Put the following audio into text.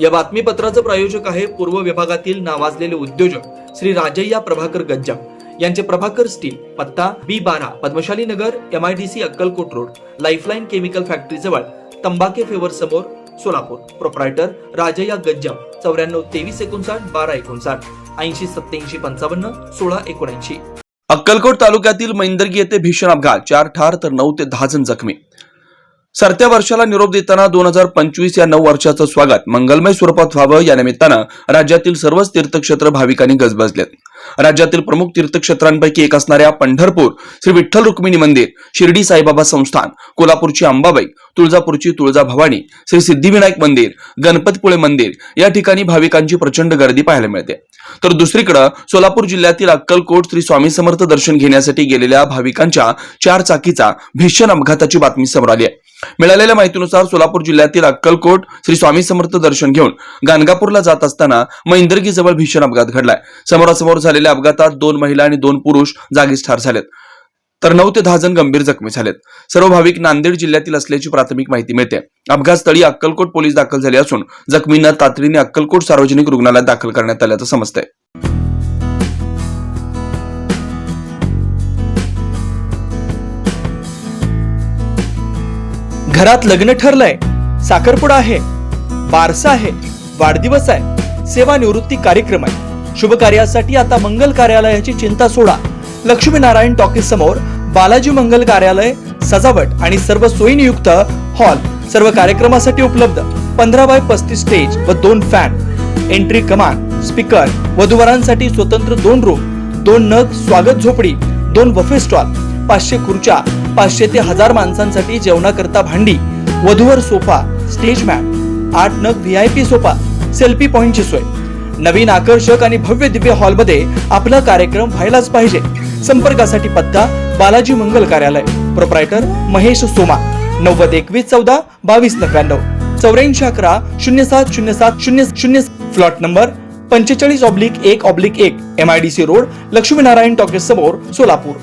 या बातमीपत्राचं प्रायोजक आहे पूर्व विभागातील नावाजलेले उद्योजक श्री राजय्या प्रभाकर गज्जम यांचे प्रभाकर स्टील पत्ता बी बारा Padmashali Nagar M I D C Akkalkot road lifeline chemical factory जवळ तंबाके फेवर समोर सोलापूर. प्रोप्रायटर राजय्या गज्जम चौऱ्याण्णव तेवीस एकोणसाठ बारा एकोणसाठ ऐंशी सत्याऐंशी पंचावन्न सोळा एकोणऐंशी. अक्कलकोट तालुक्यातील मैंदर्गी येथे भीषण अपघात चार ठार तर नऊ ते दहा जण जखमी. सरत्या वर्षाला निरोप देताना दोन हजार पंचवीस या नऊ वर्षाचं स्वागत मंगलमय स्वरूपात व्हावं या निमित्तानं राज्यातील सर्वच तीर्थक्षेत्र भाविकांनी गजबजलेत. राज्यातील प्रमुख तीर्थक्षेत्रांपैकी एक असणाऱ्या पंढरपूर श्री विठ्ठल रुक्मिणी मंदिर शिर्डी साईबाबा संस्थान कोल्हापूरची अंबाबाई तुळजापूरची तुळजा भवानी श्री सिद्धिविनायक मंदिर गणपतपुळे मंदिर या ठिकाणी भाविकांची प्रचंड गर्दी पाहायला मिळते. तर दुसरीकडे सोलापूर जिल्ह्यातील अक्कलकोट श्री स्वामी समर्थ दर्शन घेण्यासाठी गेलेल्या भाविकांच्या चार चाकीचा भीषण अपघाताची बातमी समोर आली आहे. मिळालेल्या माहितीनुसार सोलापूर जिल्ह्यातील अक्कलकोट श्री स्वामी समर्थ दर्शन घेऊन गाणगापूरला जात असताना मैंदर्गी जवळ भीषण अपघात घडलाय. समोरासमोर झालेल्या अपघातात दोन महिला आणि दोन पुरुष जागीच ठार झालेत. तर नऊ ते दहा जण गंभीर जखमी झालेत. सर्व भाविक नांदेड जिल्ह्यातील असल्याची प्राथमिक माहिती मिळते. अपघातस्थळी अक्कलकोट पोलीस दाखल झाले असून जखमींना तातडीने अक्कलकोट सार्वजनिक रुग्णालयात दाखल करण्यात आल्याचं समजतंय. घरात लग्न ठरलंय. साखरपुडा आहे बारसा आहे वाढदिवस आहे सेवानिवृत्ती कार्यक्रम आहे. शुभ कार्यासाठी आता मंगल कार्यालयाची चिंता सोडा. लक्ष्मीनारायण टॉकीज समोर बालाजी मंगल कार्यालय सजावट आणि सर्व सोयीनियुक्त हॉल सर्व कार्यक्रमासाठी उपलब्ध. पंधरा बाय पस्तीस स्टेज व दोन फॅन. एंट्री कमान स्पीकर वधूवरांसाठी स्वतंत्र दोन रूम दोन नग स्वागत झोपडी दोन बफे स्टॉल पाचशे खुर्च्या पाचशे ते हजार माणसांसाठी जेवणाकरता भांडी वधूवर सोफा स्टेज मॅट आठ नग V I P sofa selfie पॉइंटची सोय. नवीन आकर्षक आणि भव्य दिव्य हॉलमध्ये आपला कार्यक्रम व्हायलाच पाहिजे. संपर्कासाठी पत्ता बालाजी मंगल कार्यालय. प्रोप्रायटर महेश सोमा. नव्वद एकवीस चौदा बावीस नव्याण्णव. चौऱ्याऐंशी अकरा शून्य सात शून्य सात शून्य शून्य फ्लॉट नंबर पंचेचाळीस ऑब्लिक एक ऑब्लिक एक. M I D C road Laxminarayan talkies समोर सोलापूर.